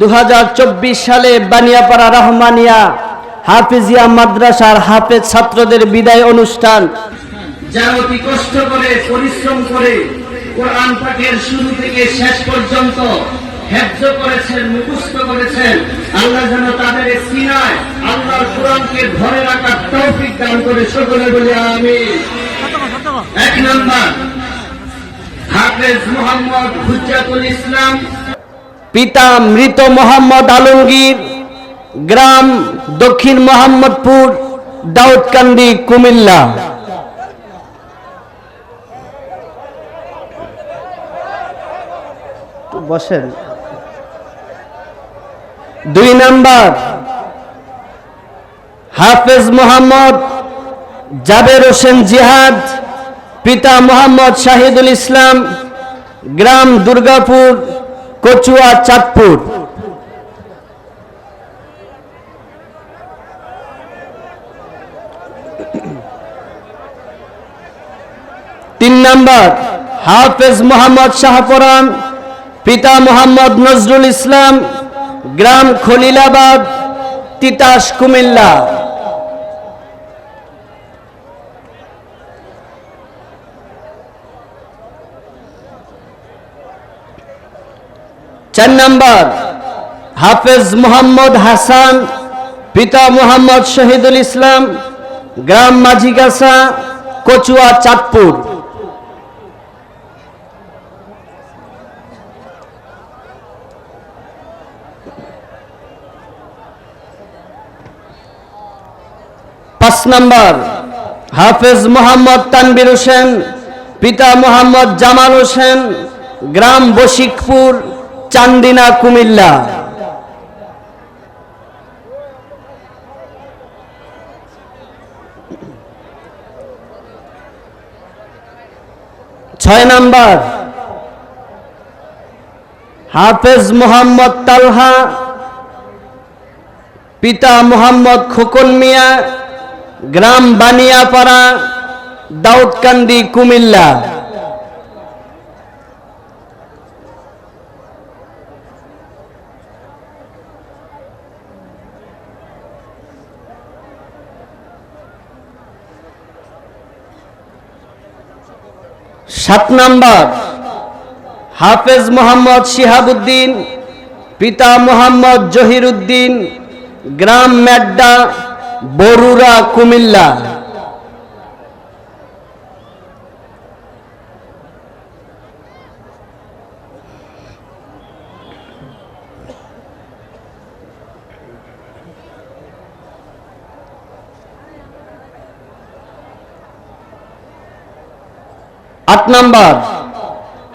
দু হাজার চব্বিশ সালে বানিয়াপাড়া রহমানিয়া হাফিজিয়া মাদ্রাসার হাফেজ ছাত্রদের বিদায় অনুষ্ঠান। যারা অতি কষ্ট করে, পরিশ্রম করে কোরআন শুরু থেকে শেষ পর্যন্ত করেছেন, মুখস্থ করেছেন, আল্লাহ যেন তাদের সিনায় আল্লাহর কোরআনকে ধরে রাখার তৌফিক দান করে সকলে বলে আমি এক নম্বর, হাফেজ মোহাম্মদ হুজ্জাতুল ইসলাম পিতা মৃত মোহাম্মদ আলমগীর, গ্রাম দক্ষিণ মোহাম্মদপুর, দাউদকান্দি, কুমিল্লা। বসেন। দুই নাম্বার, হাফেজ মোহাম্মদ জাবের হোসেন জিহাদ, পিতা মোহাম্মদ শাহিদুল ইসলাম, গ্রাম দুর্গাপুর কচুয়া, চাঁদপুর। তিন নাম্বার, হাফেজ মোহাম্মদ শাহপরান, পিতা মোহাম্মদ নজরুল ইসলাম, গ্রাম খলিলাবাদ, তিতাস কুমিল্লা। চার নাম্বার, হাফেজ মোহাম্মদ হাসান, পিতা মোহাম্মদ শহীদুল ইসলাম, গ্রাম মাঝিগাছা, কচুয়া, চাঁদপুর। পাঁচ নাম্বার, হাফেজ মোহাম্মদ তানবির হোসেন, পিতা মোহাম্মদ জামাল হোসেন, গ্রাম বশিকপুর। চান্দিনা কুমিল্লা। ছয় নাম্বার। হাফেজ মোহাম্মদ তালহা, পিতা মোহাম্মদ খোকন মিয়া, গ্রাম বানিয়াপাড়া, দাউদকান্দি কুমিল্লা। সাত নাম্বার হাফেজ মোহাম্মদ শিহাবুদ্দিন পিতা মোহাম্মদ জহিরুদ্দিন গ্রাম ম্যাড্ডা বরুরা কুমিল্লা। আট নাম্বার,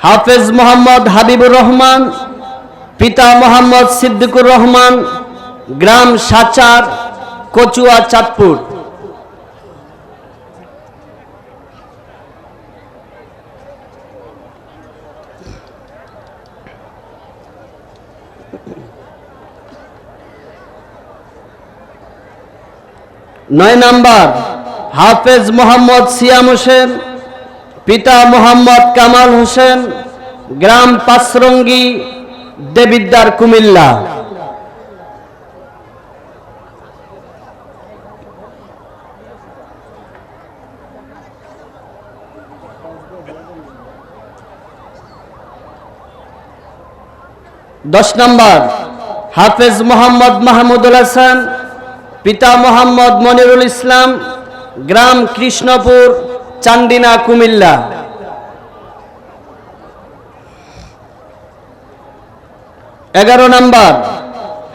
হাফেজ মোহাম্মদ হাবিবুর রহমান, পিতা মোহাম্মদ সিদ্দিকুর রহমান, গ্রাম সাচার, কচুয়া, চাঁদপুর। নয় নাম্বার, হাফেজ মোহাম্মদ সিয়াম হোসেন পিতা মোহাম্মদ কামাল হোসেন, গ্রাম পাঁচরঙ্গি দেবিদ্দার কুমিল্লা। দশ নম্বর, হাফেজ মোহাম্মদ মাহমুদুল হাসান, পিতা মোহাম্মদ মনিরুল ইসলাম, গ্রাম কৃষ্ণপুর চান্দিনা, কুমিল্লা। এগারো নম্বর,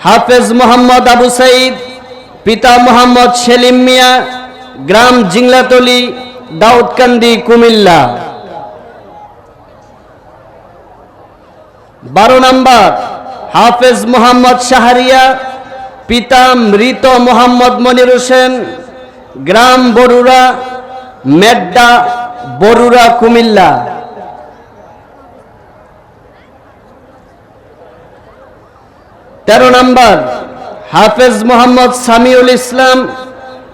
হাফেজ মোহাম্মদ আবু সাইদ, পিতা মোহাম্মদ সেলিম মিয়া, গ্রাম জিংলাতলি, দাউদকান্দি, কুমিল্লা। বারো নম্বর, হাফেজ মোহাম্মদ শাহরিয়া, পিতা মৃত মোহাম্মদ মনির হোসেন, গ্রাম বরুরা মেড্ডা বরুরা কুমিল্লা। তেরো নম্বর, হাফেজ মোহাম্মদ সামিউল ইসলাম,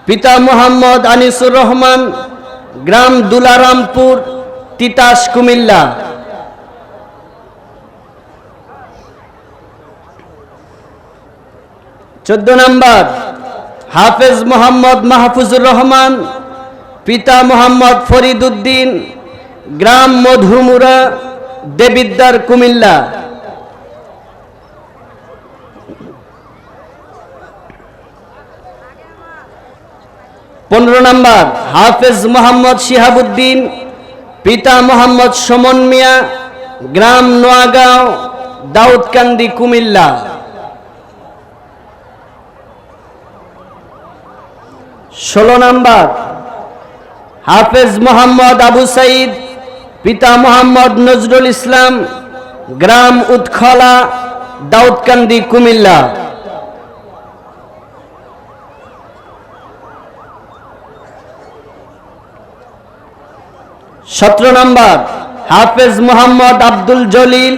পিতা মোহাম্মদ আনিসুর রহমান, গ্রাম দুলারামপুর, তিতাস, কুমিল্লা। চোদ্দ নম্বর, হাফেজ মোহাম্মদ মাহফুজুর রহমান পিতা মোহাম্মদ ফরিদ উদ্দিন গ্রাম মধুমুরা দেবিদ্দার কুমিল্লা। পনেরো নম্বর, হাফেজ মোহাম্মদ শিহাবুদ্দিন, পিতা মোহাম্মদ সমন মিয়া, গ্রাম নোয়াগাঁও, দাউদকান্দি, কুমিল্লা। ষোলো নম্বর হাফেজ মোহাম্মদ আবু সাইদ, পিতা মোহাম্মদ নজরুল ইসলাম, গ্রাম উৎখলা, দাউদকান্দি, কুমিল্লা। সতেরো নম্বর, হাফেজ মোহাম্মদ আব্দুল জলিল,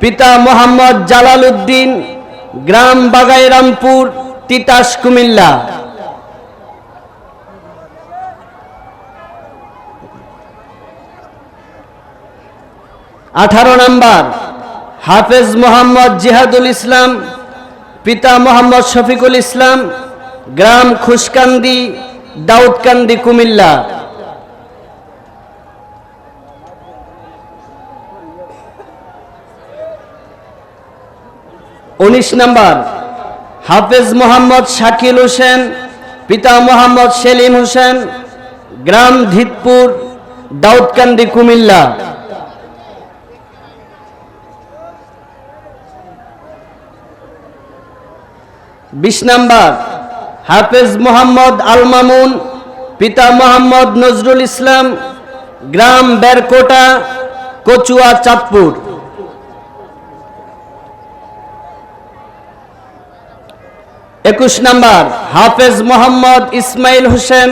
পিতা মোহাম্মদ জালাল উদ্দিন গ্রাম বাগাইরামপুর, তিতাস, কুমিল্লা। আঠারো নম্বর, হাফেজ মোহাম্মদ জিহাদুল ইসলাম, পিতা মোহাম্মদ শফিকুল ইসলাম, গ্রাম খুশকান্দি, দাউদকান্দি, কুমিল্লা। উনিশ নম্বর, হাফেজ মোহাম্মদ শাকিল হোসেন, পিতা মোহাম্মদ সেলিম হোসেন, গ্রাম ধিতপুর, দাউদকান্দি, কুমিল্লা। বিশ নম্বর, হাফেজ মোহাম্মদ আল মামুন পিতা মোহাম্মদ নজরুল ইসলাম, গ্রাম বেরকোটা, কচুয়া, চাঁদপুর। একুশ নম্বর, হাফেজ মোহাম্মদ ইসমাইল হোসেন,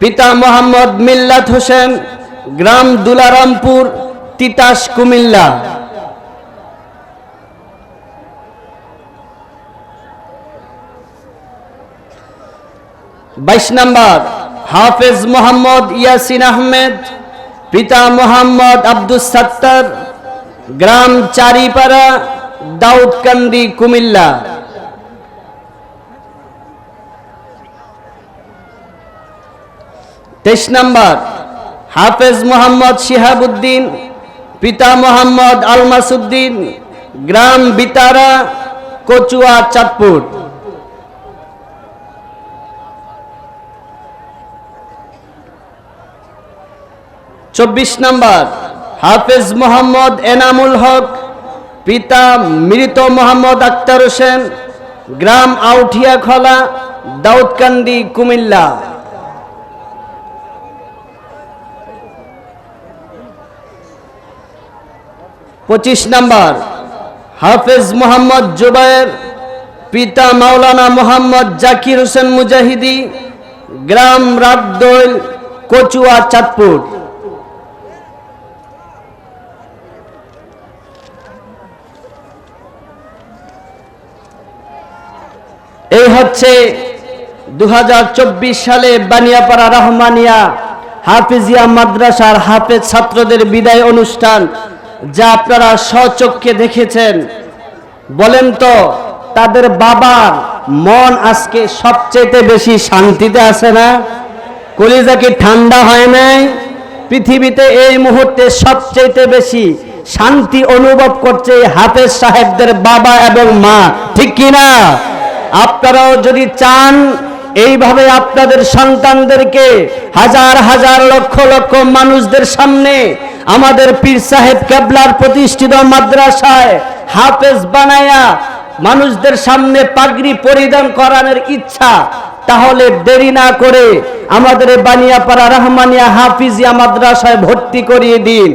পিতা মোহাম্মদ মিল্লাত হোসেন, গ্রাম দুলারামপুর, তিতাস কুমিল্লা। বাইশ নাম্বার, হাফেজ মোহাম্মদ ইয়াসিন আহমেদ, পিতা মোহাম্মদ আব্দুস সাত্তার, গ্রাম চারিপাড়া, দাউদকান্দি, কুমিল্লা। তেইশ নাম্বার, হাফেজ মোহাম্মদ শিহাবুদ্দিন, পিতা মোহাম্মদ আলমাসুদ্দিন, গ্রাম বিতারা, কচুয়া, চাঁদপুর। চব্বিশ নাম্বার, হাফেজ মোহাম্মদ এনামুল হক, পিতা মৃত মোহাম্মদ আক্তার হোসেন, গ্রাম আউঠিয়া খলা, দাউদকান্দি, কুমিল্লা। পঁচিশ নম্বর, হাফেজ মোহাম্মদ জুবায়ের, পিতা মাওলানা মোহাম্মদ জাকির হোসেন মুজাহিদি, গ্রাম রাবদৈল, কচুয়া চাঁদপুর। এই হচ্ছে দু হাজার চব্বিশ সালে বানিয়াপাড়া রহমানিয়া হাফিজিয়া মাদ্রাসার হাফেজ ছাত্রদের বিদায় অনুষ্ঠান, যা আপনারা স্বচক্ষে দেখেছেন। বলেন তো, তাদের বাবার মন আজকে সবচেয়ে বেশি শান্তিতে আছে না? কলিজা কি ঠান্ডা হয় নাই? পৃথিবীতে এই মুহূর্তে সবচেয়ে বেশি শান্তি অনুভব করছে হাফেজ সাহেবদের বাবা এবং মা, ঠিক কি না আপনারাও যদি চান, এইভাবে আপনাদের সন্তানদেরকে হাজার হাজার লক্ষ লক্ষ মানুষদের সামনে আমাদের পীর সাহেব কেবলার প্রতিষ্ঠিত মাদ্রাসায় হাফেজ বানায়া মানুষদের সামনে পাগড়ি পরিধান করানোর ইচ্ছা, তাহলে দেরি না করে আমাদের বানিয়াপাড়া রহমানিয়া হাফিজিয়া মাদ্রাসায় ভর্তি করিয়ে দিন।